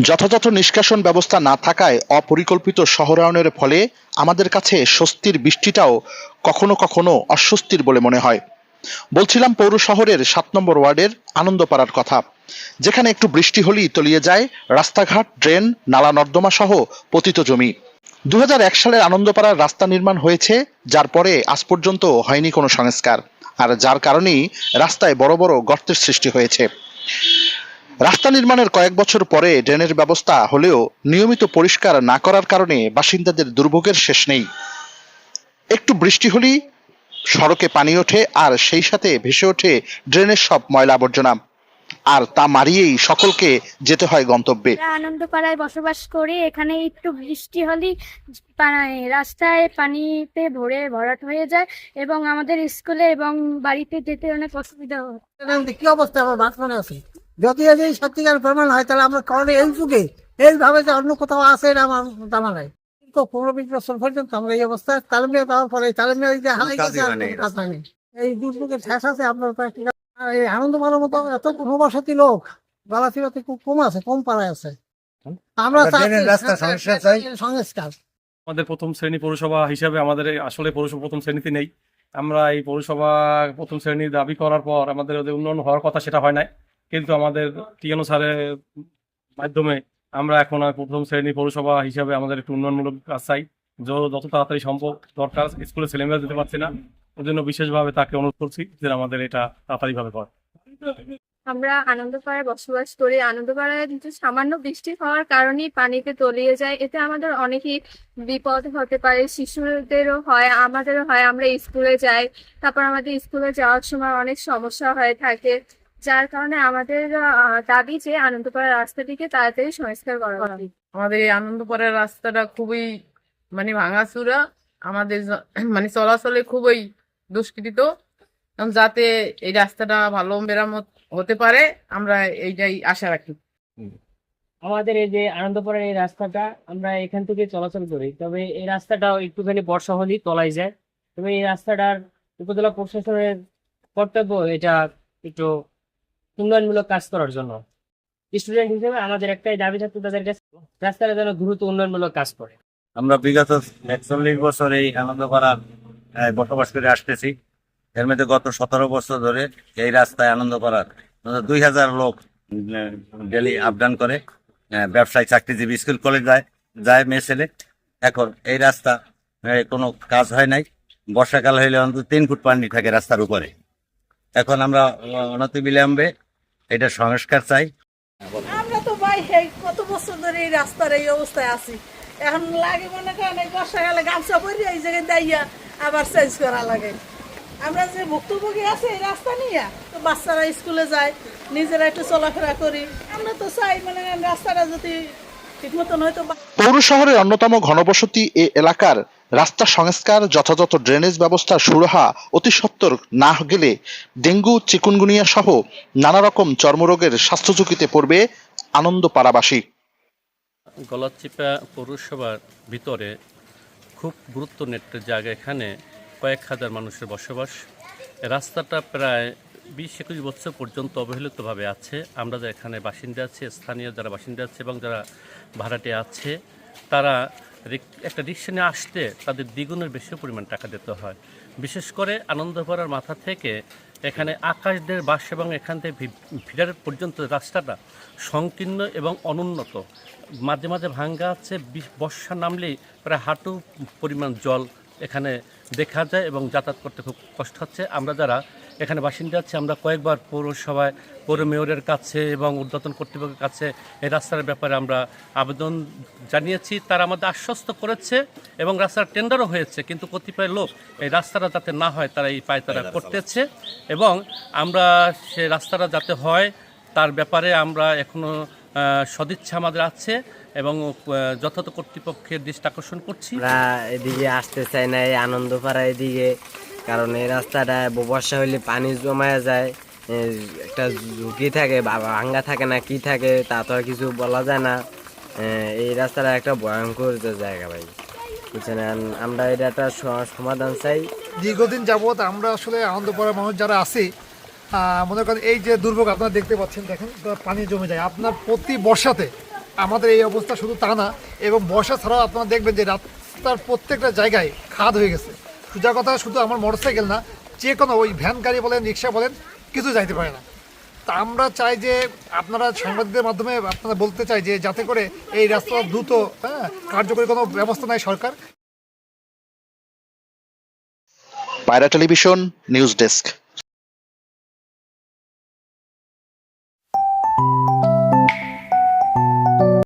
যথাযথ নিষ্কাশন ব্যবস্থা না থাকায় অপরিকল্পিত শহরায়নের ফলে আমাদের কাছে স্বস্তির বৃষ্টিটাও কখনো কখনো অস্বস্তির বলে মনে হয়। বলছিলাম পৌর শহরের সাত নম্বর ওয়ার্ডের আনন্দপাড়ার কথা। যেখানে একটু বৃষ্টি হলেই তলিয়ে যায় রাস্তাঘাট, ড্রেন, নালা নর্দমা সহ পতিত জমি। দু হাজার এক সালের আনন্দপাড়ার রাস্তা নির্মাণ হয়েছে, যার পরে আজ পর্যন্ত হয়নি কোনো সংস্কার। আর যার কারণেই রাস্তায় বড় বড় গর্তের সৃষ্টি হয়েছে। রাস্তা নির্মাণের কয়েক বছর পরে ড্রেনের ব্যবস্থা হলেও নিয়মিত পরিষ্কার না করার কারণে বাসিন্দাদের দুর্ভোগের শেষ নেই। একটু বৃষ্টি হলেই সড়কে পানি ওঠে আর সেই সাথে ভেসে ওঠে ড্রেনের সব ময়লা আবর্জনা। আর তা মারিয়েই সকলকে যেতে হয় গন্তব্যে। আমরা আনন্দপাড়ায় বসবাস করি এখানে একটু বৃষ্টি হলেই রাস্তায় পানিতে ভরে ভরাট হয়ে যায় এবং আমাদের স্কুলে এবং বাড়িতে যেতে অনেক অসুবিধা হয়। কি অবস্থা? আমার বাঁচমানে আছে। যদি এই সত্যিকার প্রমাণ হয় তাহলে আমরা কারণে এই যুগে এইভাবে যে অন্য কোথাও আছে এটা আমার জানা নাই। কিন্তু পনেরো বিশ বছর পর্যন্ত আমরা এই অবস্থা তালিম নিয়ে দেওয়ার পরে তালিম নিয়ে যে হারাই গেছে কাজ। এই দুর্যোগের ঠেস আছে আপনার আর এই আনন্দ পাওয়ার মতো এত ঘনবসতি লোক গলাচিরাতে খুব কম আছে কম পাড়ায় আছে। আমরা চাচ্ছি ড্রেনের রাস্তা সংস্কার চাই। সংস্কার। আমাদের প্রথম শ্রেণি পৌরসভা হিসাবে আমাদের এই আসলে পৌরসভা প্রথম শ্রেণীতে নেই। আমরা এই পৌরসভা প্রথম শ্রেণির দাবি করার পর আমাদের উন্নয়ন হওয়ার কথা সেটা হয় নাই। কিন্তু আমাদের টিএনও স্যারের মাধ্যমে আমরা এখন আর প্রথম শ্রেণি পৌরসভা হিসাবে আমাদের একটু উন্নয়নমূলক কাজ চাই। যত তাড়াতাড়ি সম্ভব দরকার, স্কুলে ছেলেমেয়েরা দিতে পারছি না ওই জন্য বিশেষভাবে তাকে অনুরোধ করছি যে আমাদের এটা তাড়াতাড়ি ভাবে হয় আমরা আনন্দপাড়ায় বসবাস করি। আনন্দপাড়ায় সামান্য বৃষ্টি হওয়ার কারণেই পানিতে তলিয়ে যায়, এতে আমাদের অনেকই বিপদ হতে পারে। শিশুদেরও হয়, আমাদেরও হয়। আমরা স্কুলে যাই, তারপর আমাদের স্কুলে যাওয়ার সময় অনেক সমস্যা হয়ে থাকে। যার কারণে আমাদের দাবি যে আনন্দপাড়া রাস্তাটিকে তাড়াতাড়ি সংস্কার করা উচিত আমাদের এই আনন্দপাড়ার রাস্তাটা খুবই মানে ভাঙাচুরা। আমাদের মানে চলাচলে খুবই দুষ্কৃত যাতে এই রাস্তাটা ভালো মেরামত হতে পারে আমরা এইটাই আশা রাখি। আমাদের এই যে আনন্দপুরের এই রাস্তাটা আমরা এখান থেকে চলাচল করি। তবে এই রাস্তাটাও একটুখানি বর্ষা হলেই তলায় যায়। তবে এই রাস্তাটার উপজেলা প্রশাসনের কর্তব্য এটা একটু উন্নয়নমূলক কাজ করার জন্য। স্টুডেন্ট হিসেবে আমাদের একটাই দাবি থাকতো তাদের কাছে, রাস্তাটা যেন দ্রুত উন্নয়নমূলক কাজ করে। আমরা বিগত একচল্লিশ বছর এই আনন্দপাড়া বসবাস করে আসতেছি। এর মধ্যে গত সতেরো বছর ধরে এই রাস্তায় আনন্দপাড়ার দুই হাজার লোক ডেলি আপ ডাউন করে। ব্যবসায়ী, চাকরিজীবী স্কুল কলেজ যায় যায় মেয়ে ছেলে। এখন এই রাস্তা কোনো কাজ হয় নাই। বর্ষাকাল হইলে অন্তত তিন ফুট পানি থাকে রাস্তার উপরে। এখন আমরা অনতি বিলম্বে এটা সংস্কার চাই। আমরা তো ভাই কত বছর ধরে এই রাস্তার এই অবস্থায় আছি। এখন লাগে মনে করেন এই বর্ষাকালে গামছা পরি এই জায়গায় দাইয়া আবার চেঞ্জ করা লাগে। আমরা যে ভুক্তভোগী আছে এই রাস্তা নিয়ে, তো বাচ্চারা স্কুলে যায়, নিজেরা একটু চলাফেরা করি। আমরা তো চাই মানে রাস্তাটা যদি পৌর শহরের অন্যতম ঘনবসতি এ এলাকার রাস্তা সংস্কার যথাযথ ড্রেনেজ ব্যবস্থা সুরাহা অতি সত্বর না গেলে ডেঙ্গু চিকুনগুনিয়া সহ নানা রকম চর্মরোগের স্বাস্থ্য ঝুঁকিতে পড়বে আনন্দ পাড়াবাসী গলাচিপা পৌরসভার ভিতরে খুব গুরুত্ব একটা জায়গা এখানে কয়েক হাজার মানুষের বসবাস। রাস্তাটা প্রায় বিশ একুশ বছর পর্যন্ত অবহেলিতভাবে আছে। আমরা যারা এখানে বাসিন্দা আছে, স্থানীয় যারা বাসিন্দা আছে এবং যারা ভাড়াটে আছে, তারা একটা রিক্সা নিয়ে আসতে তাদের দ্বিগুণের বেশি পরিমাণ টাকা দিতে হয়। বিশেষ করে আনন্দপাড়ার মাথা থেকে এখানে আকাশদের বাস এবং এখান থেকে ভিড়ার পর্যন্ত রাস্তাটা সংকীর্ণ এবং অনুন্নত। মাঝে মাঝে ভাঙ্গা আছে বর্ষা নামলেই প্রায় হাঁটু পরিমাণ জল এখানে দেখা যায় এবং যাতায়াত করতে খুব কষ্ট হচ্ছে। আমরা যারা এখানে বাসিন্দা আছি আমরা কয়েকবার পৌরসভায় পৌর মেয়রের কাছে এবং উদ্বোধন কর্তৃপক্ষের কাছে এই রাস্তার ব্যাপারে আমরা আবেদন জানিয়েছি। তারা আমাদের আশ্বস্ত করেছে এবং রাস্তার টেন্ডারও হয়েছে কিন্তু কতিপয় লোক এই রাস্তাটা যাতে না হয় তারা এই পায়তারা করতেছে এবং আমরা সে রাস্তাটা যাতে হয় তার ব্যাপারে আমরা এখনও আহ, সদিচ্ছা আমাদের আছে এবং যথাযথ কর্তৃপক্ষের দৃষ্টি আকর্ষণ করছি। আমরা এদিকে আসতে চাই না এই আনন্দপাড়া এদিকে কারণ এই রাস্তাটা বর্ষা হইলে পানি জমায়া যায় একটা ঝুঁকি থাকে বা ভাঙ্গা থাকে না কি থাকে তা তো আর কিছু বলা যায় না। এই রাস্তাটা একটা ভয়ঙ্কর জায়গা ভাই বুঝছেন? আমরা এটা একটা সমাধান চাই। দীর্ঘদিন যাবৎ আমরা আসলে আনন্দ পাড়ার মানুষ যারা আছি মনে করেন এই যে দুর্ভোগ আপনারা দেখতে পাচ্ছেন, দেখেন পানি জমে যায়। আপনার প্রতি বর্ষাতে আমাদের এই অবস্থা শুধু তা না, এবং বর্ষা ছাড়াও আপনারা দেখবেন যে রাস্তার প্রত্যেকটা জায়গায় খাদ হয়ে গেছে। সোজা কথা, শুধু আমার মোটরসাইকেল না, যে কোনো ওই ভ্যান গাড়ি বলেন, রিক্সা বলেন, কিছু যাইতে পারে না। তা আমরা চাই যে আপনারা সাংবাদিকদের মাধ্যমে আপনারা বলতে চাই যে যাতে করে এই রাস্তা দ্রুত হ্যাঁ কার্যকরী কোনো ব্যবস্থা নেয় সরকার। পায়রা টেলিভিশন, নিউজ ডেস্ক।